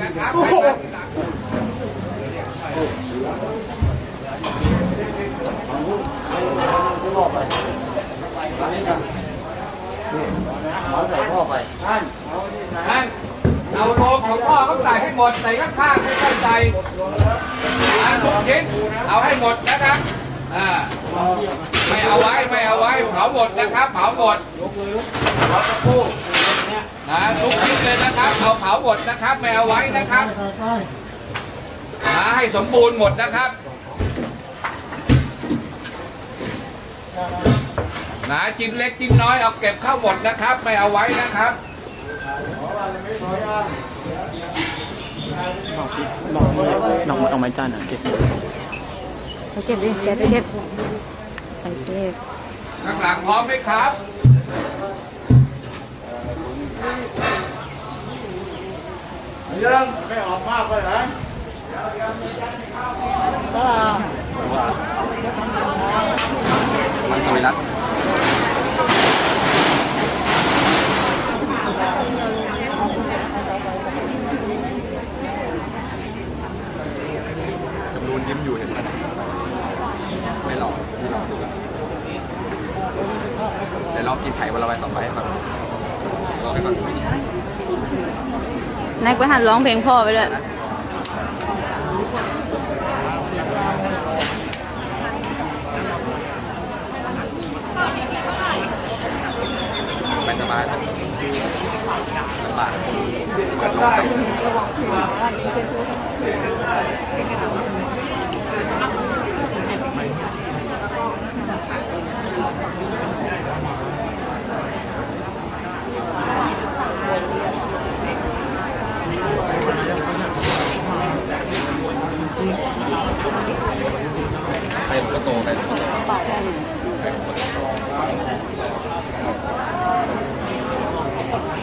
นะครับท่านเอาโลงของพ่อเขาใส่ให้หมด ใส่ข้างๆไม่ใช่ใส่อ่าทุกชิ้นเอาให้หมดนะครับอ่าไม่เอาไว้ ไม่เอาไว้ เผาหมดนะครับ เผาหมด นะทุกชิ้นเลยนะครับ เอาเผาหมดนะครับไม่เอาไว้นะครับหาให้สมบูรณ์หมดนะครับนะชิ้นเล็กชิ้นน้อยเอาเก็บเข้าหมดนะครับ ไม่เอาไว้นะครับน้องเอาไม้จานอะเก็บไปเก็บดิแกไปเก็บไปเก็บข้างหลังพร้อมไหมครับ ยังไม่ออกมากเลยนะว่ามันทำไมรัดจำรูนยิ้มอยู่เห็นไหมไม่หลอกไม่หลอกดูเดี๋ยวลอกินไข่วันละใบสองใบให้ก่อนรอไปก่อนไม่ใช่ นายไปหัดร้องเพลงพ่อไปเลยไปสบายนะลำบากเปิดโลกกับ ไปมันก็โตไปมันก็โตไปมันก็โต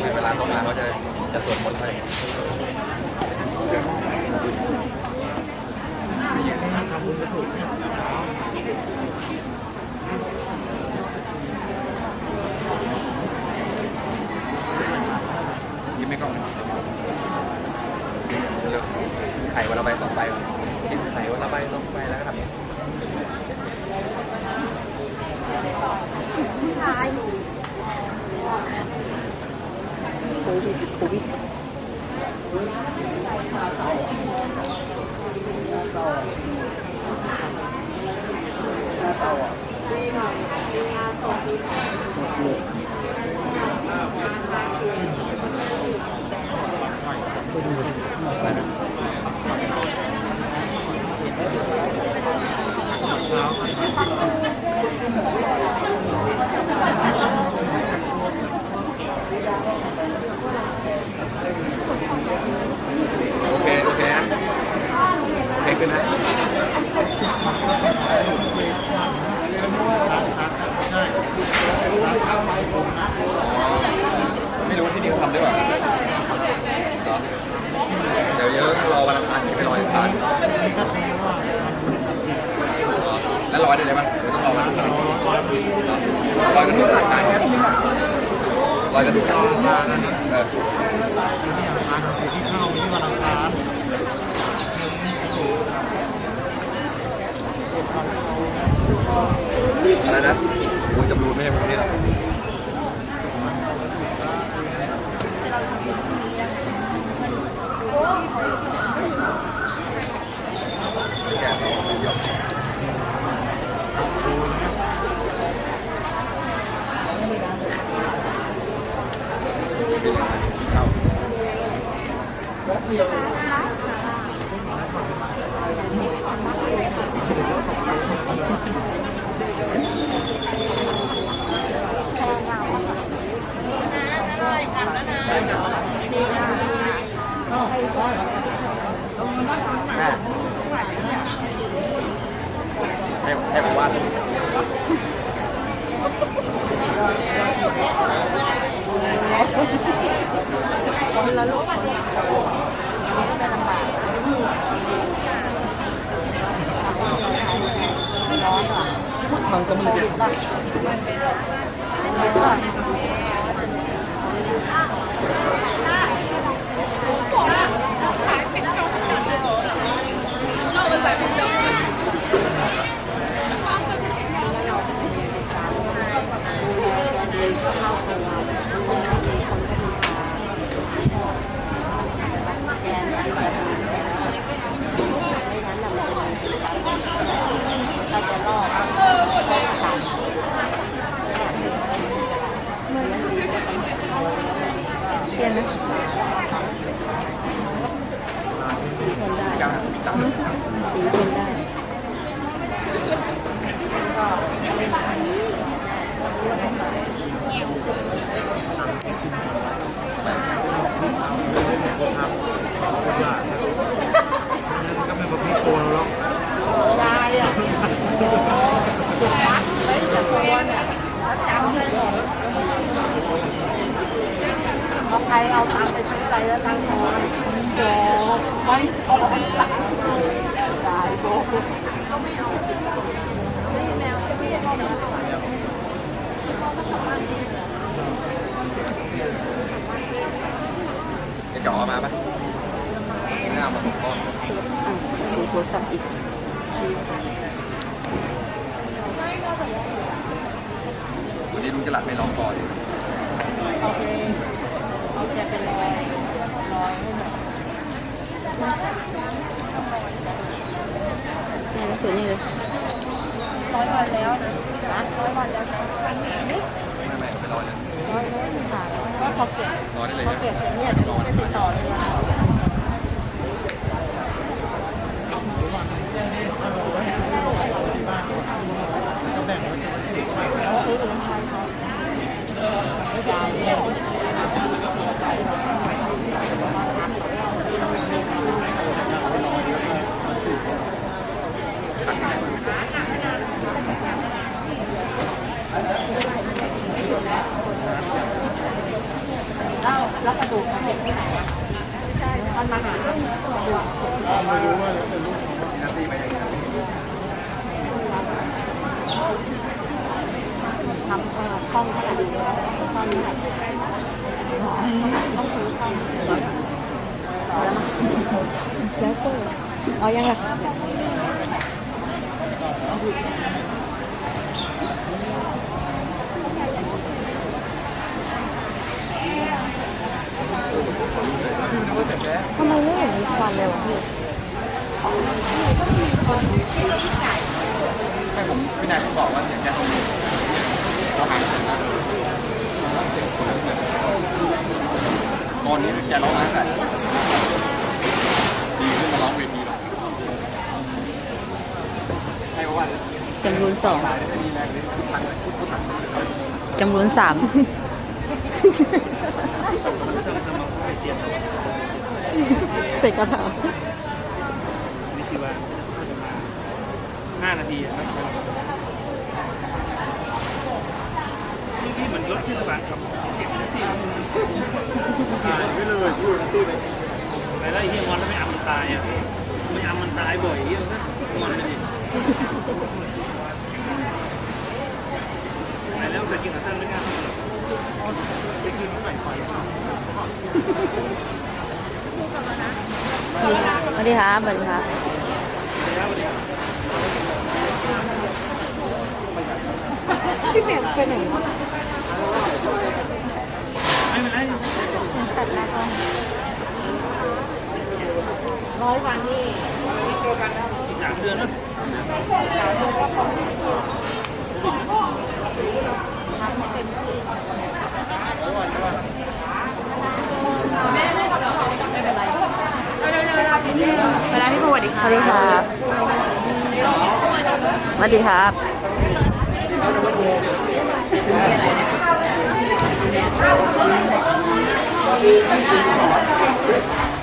ในเวลาตกงานเขาจะจะสวดมนต์ให้ยิ้มไม่กล้องเร็วไข่วันละใบสองใบกินไข่วันละใบสองใบแล้วก็ทำอย่างนี้ โอเค โอเคนะโอเค ขึ้นนะไม่รู้ที่นี่เขาทำได้วยเปล่าเดี๋ยวเยอะรอวันอังคารที่ไปรอวันอังคารแล้วรอได้เลยปะหรือต้องรอวันอังคารรอยกระดูกสันรอยกระดูกสันเอออ อะไรนะคุณจำรูนไม่ใช่คนนี้หรอ ให้ให้ผมวาดมันก็มีเดียว สีทนได้ ก็เป็นประเภทตัวแล้ว เอาใครเอาตังค์ไปซื้ออะไรแล้วตังค์ทอนโอ้ไม่พอตังค์ได้โบจะจ่อมาปะหน้ามาผมก็อะดูโทรศัพท์อีกวันนี้ลุงจรัดไม่ร้องคอเลยโอเคเอาแกเป็นรอยรอยให้หมดนี่หนังสือนี่เลยร้อยวันแล้วนะนะร้อยวันแล้วนะไม่ไม่ไปรอเลยร้อยร้อยค่ะก็พอเก็บรอได้เลยพอนะเก็บเสร็จเนี่ยจะไปติดต่อเลย แล้วกระดูกมันเก็บที่ไหนอะใช่มันมาหาหน้าที่ไปอย่างนี้ทำเอ่อคล่องเท่าไหร่คล่องเท่าไหร่ต้องซื้อคล่องแล้วก็เอายังล่ะ ทำไมไม่เห็นมีควันเลยวะพี่ให้ผมพี่นายผมบอกว่าเสียงแค่ตรงนี้เราหางเสียงนะตอนนี้แกร้องมาแต่ดีขึ้นมาร้องเวทีหรอกให้ว่าจำนวนสองจำนวนสาม เสร็จกระถานี่คือว่าห้านาทีครับนี่ที่เหมือนรถที่สะบัดครับเก็บนาทีหายไปเลยพูดนาทีไปไปไล่เฮียงอนแล้วไม่อับมันตายอะไม่อับมันตายบ่อยเฮียก็งอนไปดิไปแล้วใส่กินขาสั้นไม่กล้า ไปกินเมื่อไหร่ไปสวัสดีครับสวัสดีครับพี่แหม่มไปไหนไม่เป็นไรตัดหน้าต้องร้อยวันนี่อีกสามเดือนนะสาวเดือนก็ของไม่ดีทำให้เต็มที่เวลาพี่สวัส ดีสค่ะวัสดีครับสวัสดีครับ